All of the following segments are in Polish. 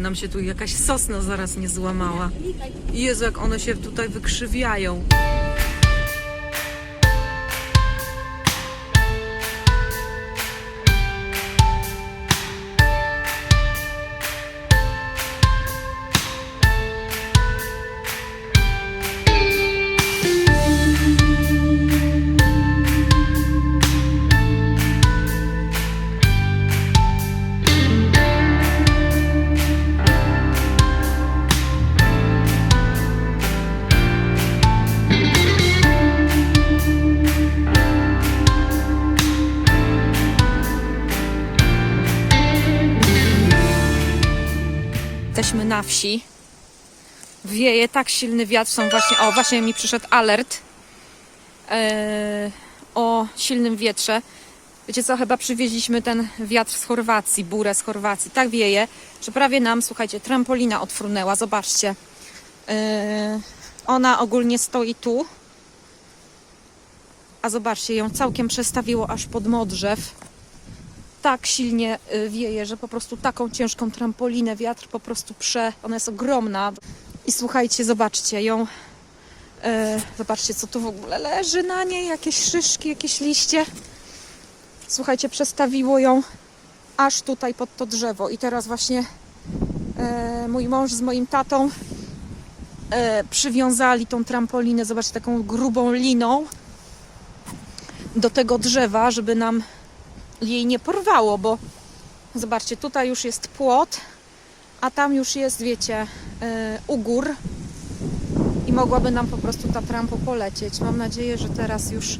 nam się tu jakaś sosna zaraz nie złamała. Jezu, jak one się tutaj wykrzywiają. Na wsi. Wieje tak silny wiatr, są właśnie, o właśnie mi przyszedł alert e, o silnym wietrze. Wiecie co, chyba przywieźliśmy ten wiatr z Chorwacji, burę z Chorwacji. Tak wieje, że prawie nam, słuchajcie, trampolina odfrunęła, zobaczcie. E, ona ogólnie stoi tu, a zobaczcie, ją całkiem przestawiło aż pod modrzew tak silnie y, wieje, że po prostu taką ciężką trampolinę wiatr po prostu prze... Ona jest ogromna. I słuchajcie, zobaczcie ją. E, zobaczcie, co tu w ogóle leży na niej. Jakieś szyszki, jakieś liście. Słuchajcie, przestawiło ją aż tutaj pod to drzewo. I teraz właśnie e, mój mąż z moim tatą e, przywiązali tą trampolinę, zobaczcie, taką grubą liną do tego drzewa, żeby nam jej nie porwało, bo zobaczcie, tutaj już jest płot, a tam już jest, wiecie, yy, ugór i mogłaby nam po prostu ta trampo polecieć. Mam nadzieję, że teraz już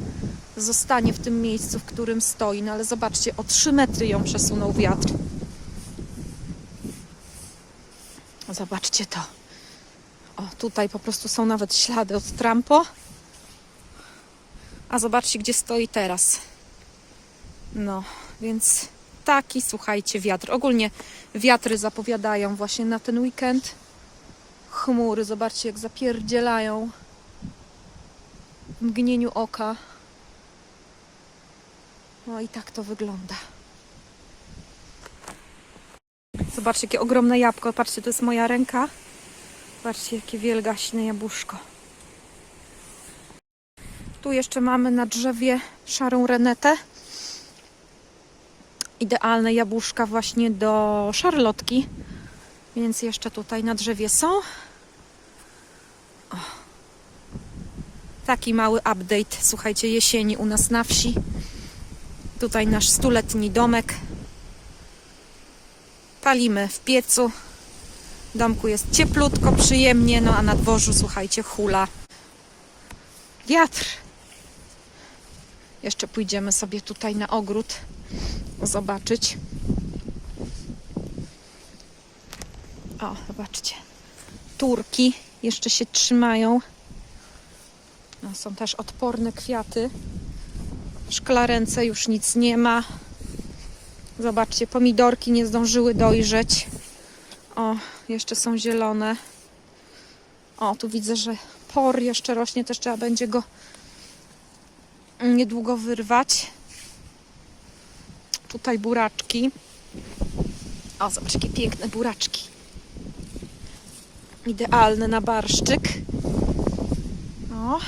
zostanie w tym miejscu, w którym stoi, no ale zobaczcie, o 3 metry ją przesunął wiatr. Zobaczcie to. O, tutaj po prostu są nawet ślady od trampo. A zobaczcie, gdzie stoi teraz. No, więc taki, słuchajcie, wiatr. Ogólnie wiatry zapowiadają właśnie na ten weekend. Chmury, zobaczcie, jak zapierdzielają w mgnieniu oka. No i tak to wygląda. Zobaczcie, jakie ogromne jabłko. Patrzcie, to jest moja ręka. Patrzcie, jakie wielgaśne jabłuszko. Tu jeszcze mamy na drzewie szarą renetę idealne jabłuszka właśnie do szarlotki. Więc jeszcze tutaj na drzewie są. O. Taki mały update, słuchajcie, jesieni u nas na wsi. Tutaj nasz stuletni domek. Palimy w piecu. W domku jest cieplutko, przyjemnie, no a na dworzu, słuchajcie, hula. Wiatr. Jeszcze pójdziemy sobie tutaj na ogród zobaczyć. O, zobaczcie. Turki jeszcze się trzymają. No, są też odporne kwiaty. Szklarence już nic nie ma. Zobaczcie, pomidorki nie zdążyły dojrzeć. O, jeszcze są zielone. O, tu widzę, że por jeszcze rośnie, też trzeba będzie go niedługo wyrwać. Tutaj buraczki. O, zobacz, jakie piękne buraczki. Idealne na barszczyk. O.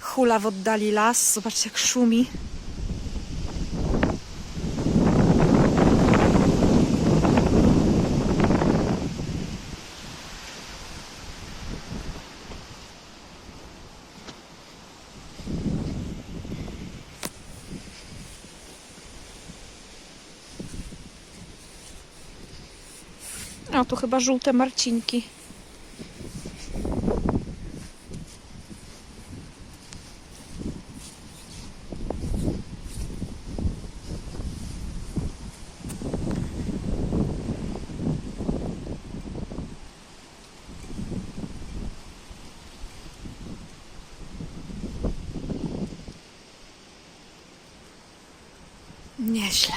Hula w oddali las. Zobaczcie, jak szumi. O, tu chyba żółte marcinki. Nieźle.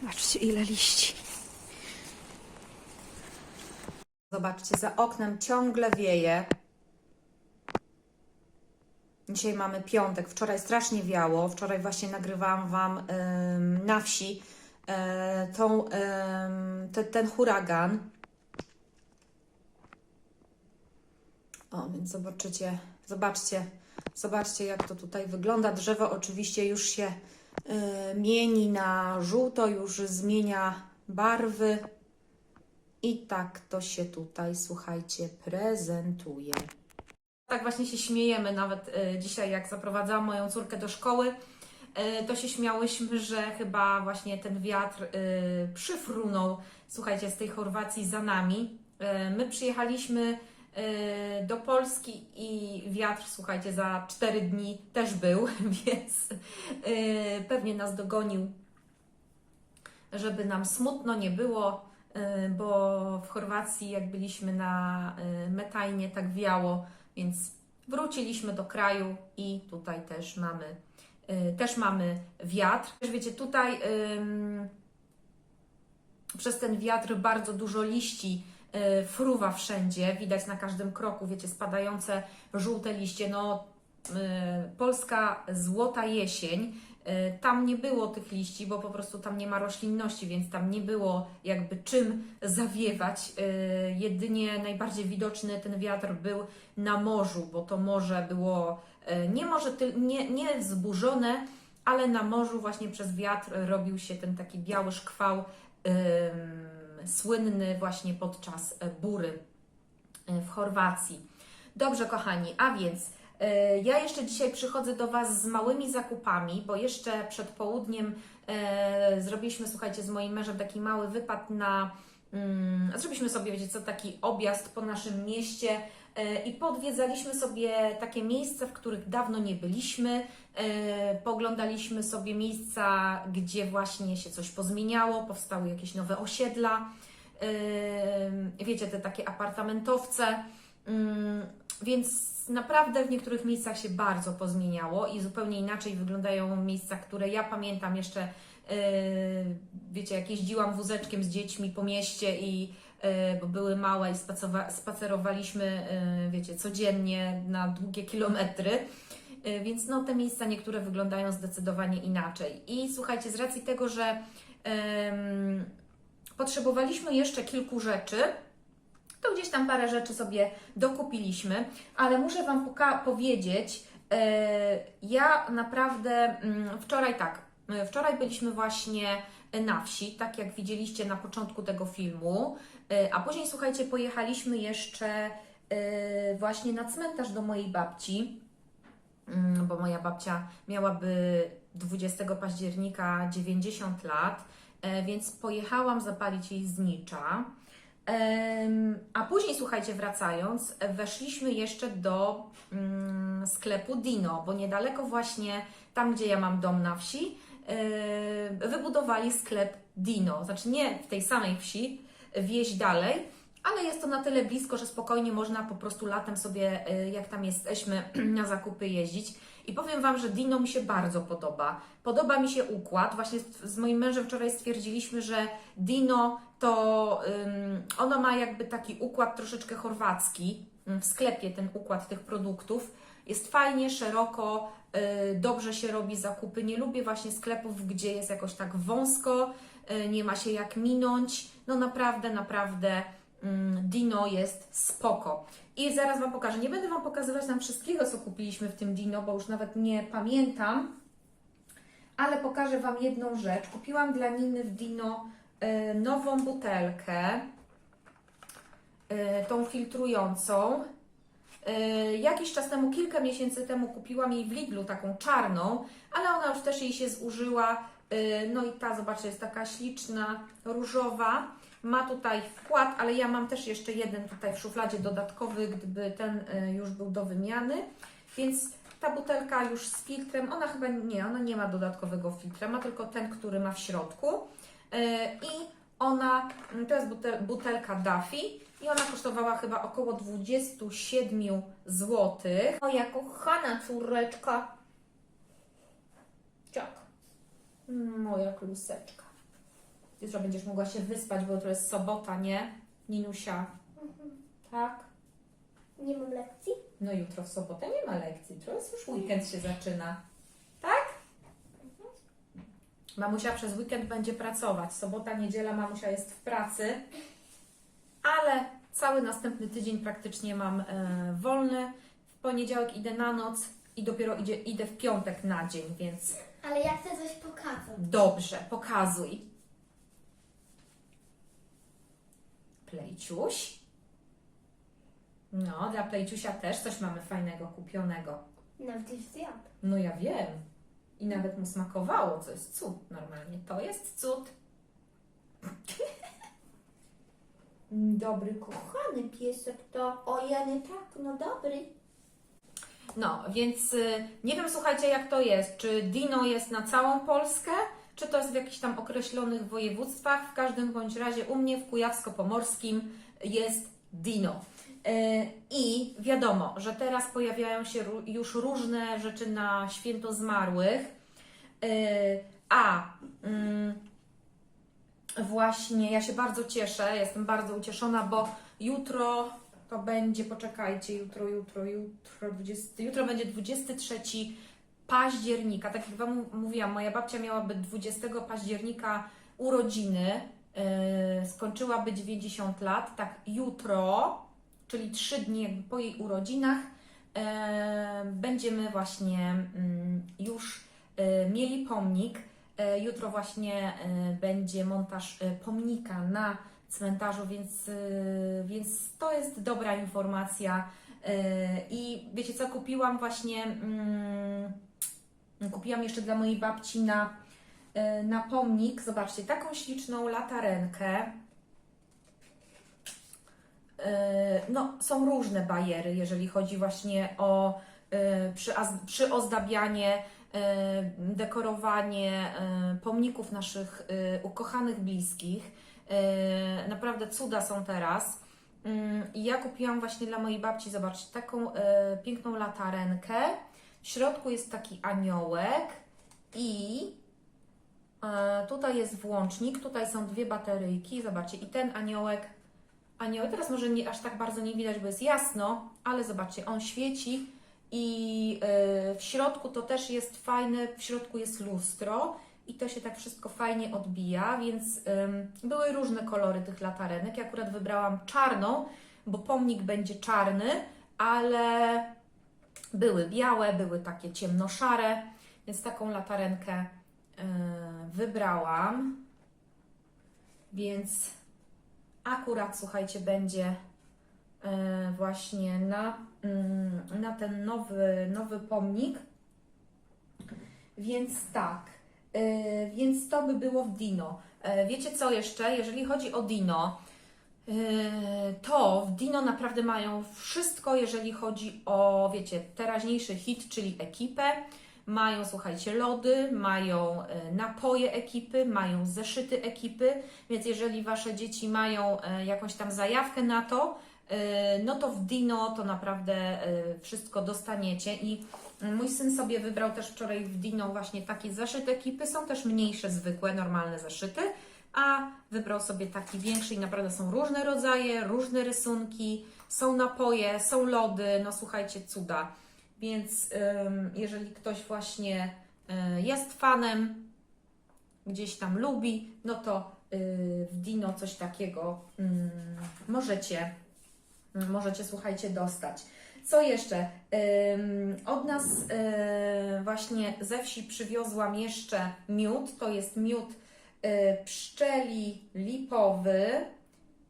Zobaczcie, ile liści. Zobaczcie, za oknem ciągle wieje. Dzisiaj mamy piątek. Wczoraj strasznie wiało. Wczoraj właśnie nagrywałam Wam na wsi e, tą, te, ten huragan. O, więc zobaczycie, zobaczcie, zobaczcie jak to tutaj wygląda. Drzewo oczywiście już się mieni na żółto, już zmienia barwy. I tak to się tutaj, słuchajcie, prezentuje. Tak właśnie się śmiejemy nawet e, dzisiaj, jak zaprowadzałam moją córkę do szkoły, e, to się śmiałyśmy, że chyba właśnie ten wiatr przyfrunął, słuchajcie, z tej Chorwacji za nami. My przyjechaliśmy do Polski i wiatr, słuchajcie, za 4 dni też był, więc e, pewnie nas dogonił, żeby nam smutno nie było, e, bo w Chorwacji, jak byliśmy na Metajnie, tak wiało, więc wróciliśmy do kraju i tutaj też mamy, y, też mamy wiatr. Też wiecie, tutaj przez ten wiatr bardzo dużo liści y, fruwa wszędzie, widać na każdym kroku, wiecie, spadające żółte liście. No, y, polska złota jesień. y, Tam nie było tych liści, bo po prostu tam nie ma roślinności, więc tam nie było jakby czym zawiewać. Jedynie najbardziej widoczny ten wiatr był na morzu, bo to morze było e, nie może nie, nie wzburzone, ale na morzu właśnie przez wiatr robił się ten taki biały szkwał ym, słynny właśnie podczas e, bury e, w Chorwacji. Dobrze, kochani, a więc e, ja jeszcze dzisiaj przychodzę do Was z małymi zakupami, bo jeszcze przed południem zrobiliśmy, słuchajcie, z moim mężem taki mały wypad na. Mm, zrobiliśmy sobie, wiecie co, taki objazd po naszym mieście i podwiedzaliśmy sobie takie miejsca, w których dawno nie byliśmy. E, Poglądaliśmy sobie miejsca, gdzie właśnie się coś pozmieniało, powstały jakieś nowe osiedla. E, Wiecie, te takie apartamentowce. Mm, Więc naprawdę w niektórych miejscach się bardzo pozmieniało i zupełnie inaczej wyglądają miejsca, które ja pamiętam jeszcze. e, Wiecie, jak jeździłam wózeczkiem z dziećmi po mieście i e, bo były małe i spacerowaliśmy, e, wiecie, codziennie na długie kilometry. E, Więc no, te miejsca niektóre wyglądają zdecydowanie inaczej. I słuchajcie, z racji tego, że em, potrzebowaliśmy jeszcze kilku rzeczy, to gdzieś tam parę rzeczy sobie dokupiliśmy, ale muszę Wam powiedzieć, e, ja naprawdę mm, wczoraj tak, wczoraj byliśmy właśnie na wsi, tak jak widzieliście na początku tego filmu, a później słuchajcie, pojechaliśmy jeszcze e, właśnie na cmentarz do mojej babci, mm, bo moja babcia miałaby 20 października 90 lat, e, więc pojechałam zapalić jej znicza. A później, słuchajcie, wracając, e, weszliśmy jeszcze do mm, sklepu Dino, bo niedaleko właśnie tam, gdzie ja mam dom na wsi, e, wybudowali sklep Dino. Znaczy nie w tej samej wsi, wieś dalej, ale jest to na tyle blisko, że spokojnie można po prostu latem sobie, e, jak tam jesteśmy, na zakupy jeździć. I powiem Wam, że Dino mi się bardzo podoba. Podoba mi się układ. Właśnie z, moim mężem wczoraj stwierdziliśmy, że Dino to ym, ono ma jakby taki układ troszeczkę chorwacki. Ym, W sklepie ten układ tych produktów jest fajnie, szeroko, y, dobrze się robi zakupy. Nie lubię właśnie sklepów, gdzie jest jakoś tak wąsko, y, nie ma się jak minąć. No naprawdę, naprawdę mm, Dino jest spoko. I zaraz Wam pokażę. Nie będę Wam pokazywać nam wszystkiego, co kupiliśmy w tym Dino, bo już nawet nie pamiętam. Ale pokażę Wam jedną rzecz. Kupiłam dla Niny w Dino e, nową butelkę, e, tą filtrującą. E, Jakiś czas temu, kilka miesięcy temu kupiłam jej w Lidlu taką czarną, ale ona już też jej się zużyła. E, No i ta, zobaczcie, jest taka śliczna, różowa. Ma tutaj wkład, ale ja mam też jeszcze jeden tutaj w szufladzie dodatkowy, gdyby ten e, już był do wymiany. Więc ta butelka już z filtrem, ona chyba nie, ona nie ma dodatkowego filtra, ma tylko ten, który ma w środku. I ona, to jest butel, butelka Duffy i ona kosztowała chyba około 27 zł. Moja kochana córeczka. Ciak. Moja kluseczka. Jutro będziesz mogła się wyspać, bo to jest sobota, nie? Ninusia. Tak? Nie mam lekcji? No jutro w sobotę nie ma lekcji, to jest już weekend się zaczyna. Tak? Mamusia przez weekend będzie pracować. Sobota, niedziela mamusia jest w pracy, ale cały następny tydzień praktycznie mam e, wolny. W poniedziałek idę na noc i dopiero idzie, idę w piątek na dzień, więc Ale ja chcę coś pokazać. dobrze, pokazuj. Plejciuś. No, dla Plejciusia też coś mamy fajnego kupionego. Nawet już zjadł. No ja wiem. I nawet mu smakowało, co jest cud normalnie. To jest cud. Dobry, kochany piesek to. O, Jany, tak, no dobry. No, więc y, nie wiem, słuchajcie, jak to jest. Czy Dino jest na całą Polskę, czy to jest w jakichś tam określonych województwach. W każdym bądź razie u mnie w Kujawsko-Pomorskim jest Dino. Y, I wiadomo, że teraz pojawiają się już różne rzeczy na święto zmarłych. Y, A mm, właśnie ja się bardzo cieszę, jestem bardzo ucieszona, bo jutro to będzie, poczekajcie, jutro, jutro, jutro, 20, jutro będzie 23 października. Tak jak Wam mówiłam, moja babcia miałaby 20 października urodziny, yy, skończyłaby 90 lat. Tak, jutro, czyli 3 dni po jej urodzinach, yy, będziemy właśnie mm, już yy, mieli pomnik. Yy, Jutro właśnie yy, będzie montaż yy, pomnika na cmentarzu, więc, więc to jest dobra informacja. I wiecie co, kupiłam właśnie, mm, kupiłam jeszcze dla mojej babci na, na pomnik, zobaczcie, taką śliczną latarenkę. No, są różne bajery, jeżeli chodzi właśnie o przyozdabianie, yy, dekorowanie yy, pomników naszych ukochanych bliskich. Naprawdę cuda są teraz. Yy, I ja kupiłam właśnie dla mojej babci, zobaczcie, taką piękną latarenkę. W środku jest taki aniołek i tutaj jest włącznik, tutaj są dwie bateryjki, zobaczcie, i ten aniołek anioły. Teraz może nie, aż tak bardzo nie widać, bo jest jasno, ale zobaczcie, on świeci i yy, w środku to też jest fajne, w środku jest lustro i to się tak wszystko fajnie odbija, więc były różne kolory tych latarenek. Ja akurat wybrałam czarną, bo pomnik będzie czarny, ale były białe, były takie ciemnoszare, więc taką latarenkę yy, wybrałam. Więc akurat słuchajcie, będzie e, właśnie na, na ten nowy, nowy pomnik. Więc tak, e, więc to by było w Dino. E, Wiecie co jeszcze? Jeżeli chodzi o Dino, e, to w Dino naprawdę mają wszystko, jeżeli chodzi o, wiecie, teraźniejszy hit, czyli ekipę. Mają, słuchajcie, lody, mają e, napoje ekipy, mają zeszyty ekipy, więc jeżeli Wasze dzieci mają e, jakąś tam zajawkę na to, no to w Dino to naprawdę e, wszystko dostaniecie. I mój syn sobie wybrał też wczoraj w Dino właśnie taki zeszyt ekipy. Są też mniejsze, zwykłe, normalne zeszyty, a wybrał sobie taki większy i naprawdę są różne rodzaje, różne rysunki, są napoje, są lody, no słuchajcie, cuda. Więc jeżeli ktoś właśnie y, jest fanem, gdzieś tam lubi, no to w Dino coś takiego ym, możecie, możecie, słuchajcie, dostać. Co jeszcze? Od nas y, właśnie ze wsi przywiozłam jeszcze miód. To jest miód y, pszczeli lipowy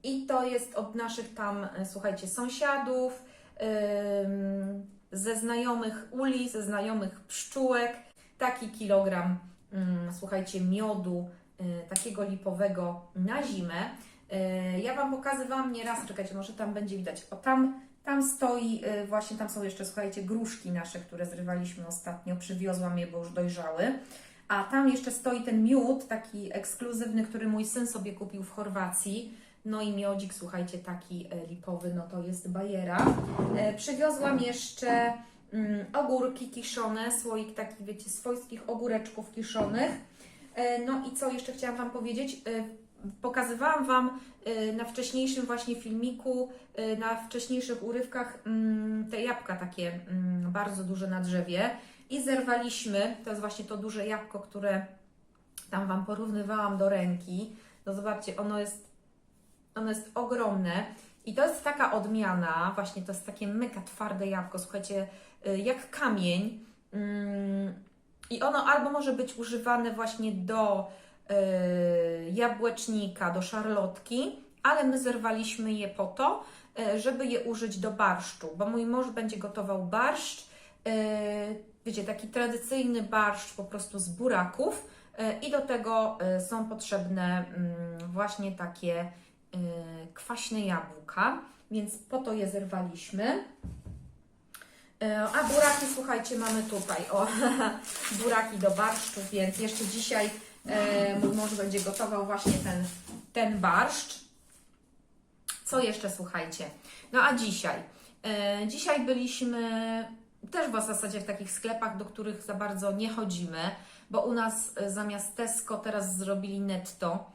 i to jest od naszych tam, y, słuchajcie, sąsiadów, ze znajomych uli, ze znajomych pszczółek. Taki kilogram, słuchajcie, miodu takiego lipowego na zimę. Y, Ja Wam pokazywałam nieraz, czekajcie, może tam będzie widać. O, tam, tam stoi, y, właśnie tam są jeszcze, słuchajcie, gruszki nasze, które zrywaliśmy ostatnio. Przywiozłam je, bo już dojrzały. A tam jeszcze stoi ten miód, taki ekskluzywny, który mój syn sobie kupił w Chorwacji. No i miodzik, słuchajcie, taki e, lipowy, no to jest bajera. E, Przywiozłam jeszcze mm, ogórki kiszone, słoik taki, wiecie, swojskich ogóreczków kiszonych. E, No i co jeszcze chciałam Wam powiedzieć? Pokazywałam Wam e, na wcześniejszym właśnie filmiku, e, na wcześniejszych urywkach mm, te jabłka takie mm, bardzo duże na drzewie i zerwaliśmy, to jest właśnie to duże jabłko, które Tam Wam porównywałam do ręki. No zobaczcie, ono jest, ono jest ogromne. I to jest taka odmiana, właśnie to jest takie mega twarde jabłko, słuchajcie, y, jak kamień. Mm, I ono albo może być używane właśnie do y, jabłecznika, do szarlotki, ale my zerwaliśmy je po to, y, żeby je użyć do barszczu, bo mój mąż będzie gotował barszcz, y, wiecie, taki tradycyjny barszcz po prostu z buraków i do tego są potrzebne mm, właśnie takie kwaśne jabłka, więc po to je zerwaliśmy. E, A buraki, słuchajcie, mamy tutaj, o, buraki do barszczu, więc jeszcze dzisiaj e, mój mąż będzie gotował właśnie ten, ten barszcz. Co jeszcze, słuchajcie? No a dzisiaj? E, dzisiaj byliśmy też w zasadzie w takich sklepach, do których za bardzo nie chodzimy, bo u nas e, zamiast Tesco teraz zrobili netto,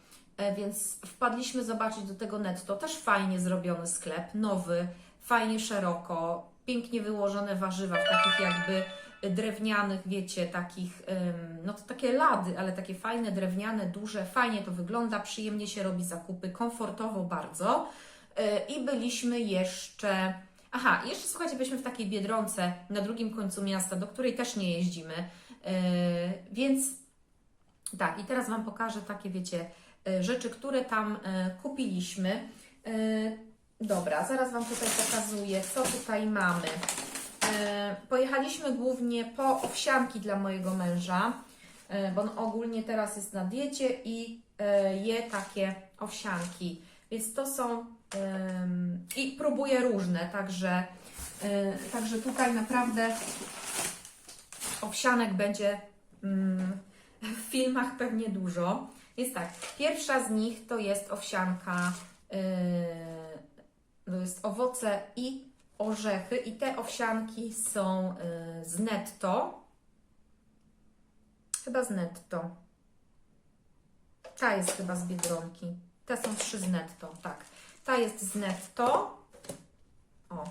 więc wpadliśmy zobaczyć do tego netto. Też fajnie zrobiony sklep, nowy, fajnie szeroko, pięknie wyłożone warzywa w takich jakby drewnianych, wiecie, takich, no to takie lady, ale takie fajne, drewniane, duże, fajnie to wygląda, przyjemnie się robi zakupy, komfortowo bardzo. Yy, I byliśmy jeszcze, aha, jeszcze słuchajcie, byliśmy w takiej Biedronce na drugim końcu miasta, do której też nie jeździmy, yy, więc tak, i teraz Wam pokażę takie, wiecie, yy, rzeczy, które tam kupiliśmy. Dobra, zaraz Wam tutaj pokazuję, co tutaj mamy. E, pojechaliśmy głównie po owsianki dla mojego męża, e, bo on ogólnie teraz jest na diecie i e, je takie owsianki. Więc to są i próbuje różne, także, także tutaj naprawdę owsianek będzie mm, w filmach pewnie dużo. Jest tak, pierwsza z nich to jest owsianka. to jest owoce i orzechy i te owsianki są y, z netto. Chyba z netto. Ta jest chyba z Biedronki. Te są trzy z netto, tak. Ta jest z netto. O,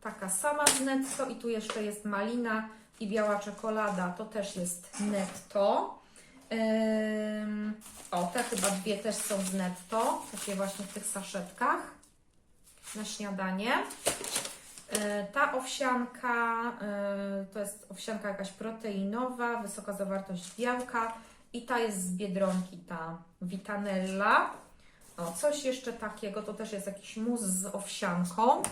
taka sama z netto i tu jeszcze jest malina i biała czekolada. To też jest netto. Ym, o, te chyba dwie też są z netto. Takie właśnie w tych saszetkach na śniadanie. E, Ta owsianka e, to jest owsianka jakaś proteinowa, wysoka zawartość białka i ta jest z Biedronki, ta Vitanella. O, coś jeszcze takiego, to też jest jakiś mus z owsianką.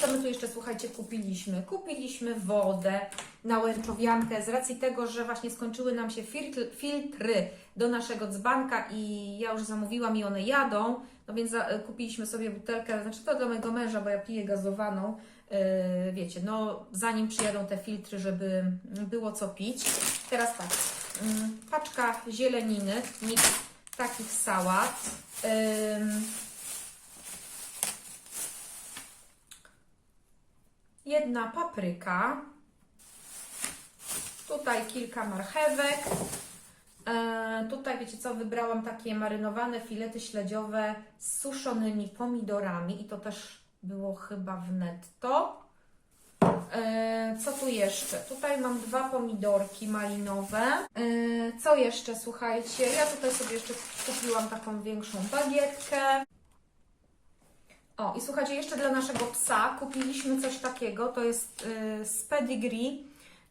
Co my tu jeszcze, słuchajcie, kupiliśmy? Kupiliśmy wodę na łęczowiankę z racji tego, że właśnie skończyły nam się filtry, filtry do naszego dzbanka i ja już zamówiłam i one jadą, no więc za, kupiliśmy sobie butelkę, znaczy to dla mojego męża, bo ja piję gazowaną, yy, wiecie, no zanim przyjadą te filtry, żeby było co pić. Teraz tak, yy, paczka zieleniny, miks takich sałat, yy, jedna papryka, tutaj kilka marchewek, e, tutaj wiecie co, wybrałam takie marynowane filety śledziowe z suszonymi pomidorami i to też było chyba w netto. E, co tu jeszcze? Tutaj mam dwa pomidorki malinowe. E, co jeszcze, słuchajcie? Ja tutaj sobie jeszcze kupiłam taką większą bagietkę. O, i słuchajcie, jeszcze dla naszego psa kupiliśmy coś takiego, to jest y, z pedigree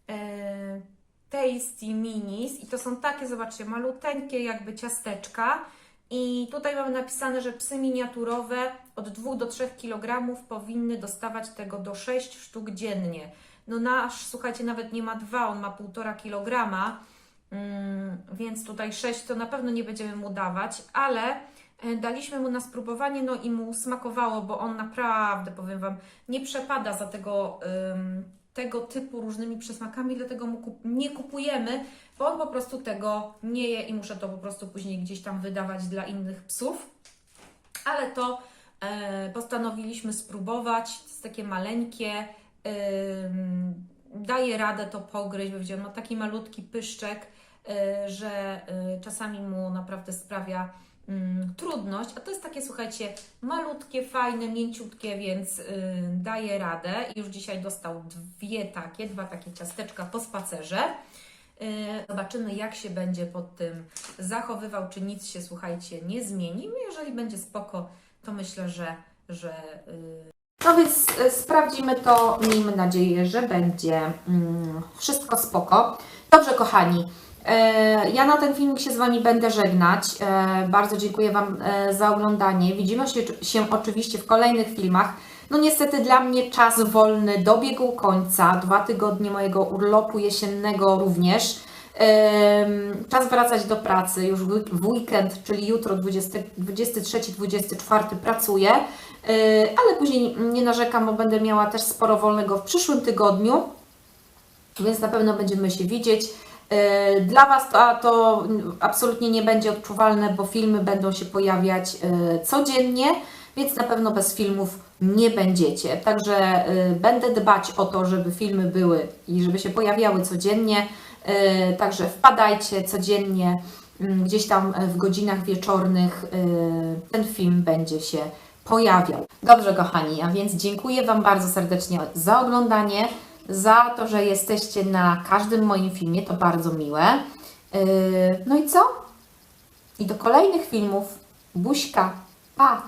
y, Tasty Minis. I to są takie, zobaczcie, maluteńkie jakby ciasteczka. I tutaj mamy napisane, że psy miniaturowe od 2 do 3 kg powinny dostawać tego do 6 sztuk dziennie. No nasz, słuchajcie, nawet nie ma 2, on ma 1,5 kg, mm, więc tutaj 6 to na pewno nie będziemy mu dawać, ale Daliśmy mu na spróbowanie, no i mu smakowało, bo on naprawdę, powiem Wam, nie przepada za tego, ym, tego typu różnymi przysmakami, dlatego mu kup nie kupujemy, bo on po prostu tego nie je i muszę to po prostu później gdzieś tam wydawać dla innych psów. Ale to e, postanowiliśmy spróbować, to jest takie maleńkie, ym, daje radę to pogryźć, bo wiecie, on ma taki malutki pyszczek, e, że e, czasami mu naprawdę sprawia mm, trudność, a to jest takie, słuchajcie, malutkie, fajne, mięciutkie, więc y, daje radę. I Już dzisiaj dostał dwie takie, dwa takie ciasteczka po spacerze. Yy, Zobaczymy, jak się będzie pod tym zachowywał, czy nic się, słuchajcie, nie zmieni. No, Jeżeli będzie spoko, to myślę, że. że yy... No więc y, sprawdzimy to. Miejmy nadzieję, że będzie mm, wszystko spoko. Dobrze, kochani. E, Ja na ten filmik się z Wami będę żegnać. E, Bardzo dziękuję Wam e, za oglądanie. Widzimy się, się oczywiście w kolejnych filmach. No niestety dla mnie czas wolny dobiegł końca. Dwa tygodnie mojego urlopu jesiennego również. Czas wracać do pracy już w weekend, czyli jutro 20 23-24 pracuję, ale później nie narzekam, bo będę miała też sporo wolnego w przyszłym tygodniu, więc na pewno będziemy się widzieć. E, Dla Was to, to absolutnie nie będzie odczuwalne, bo filmy będą się pojawiać e, codziennie, więc na pewno bez filmów nie będziecie. Także e, będę dbać o to, żeby filmy były i żeby się pojawiały codziennie. Także wpadajcie codziennie, mm, gdzieś tam w godzinach wieczornych ten film będzie się pojawiał. Dobrze, kochani, a więc dziękuję Wam bardzo serdecznie za oglądanie, za to, że jesteście na każdym moim filmie, to bardzo miłe. E, No i co? I do kolejnych filmów. Buźka. Pa!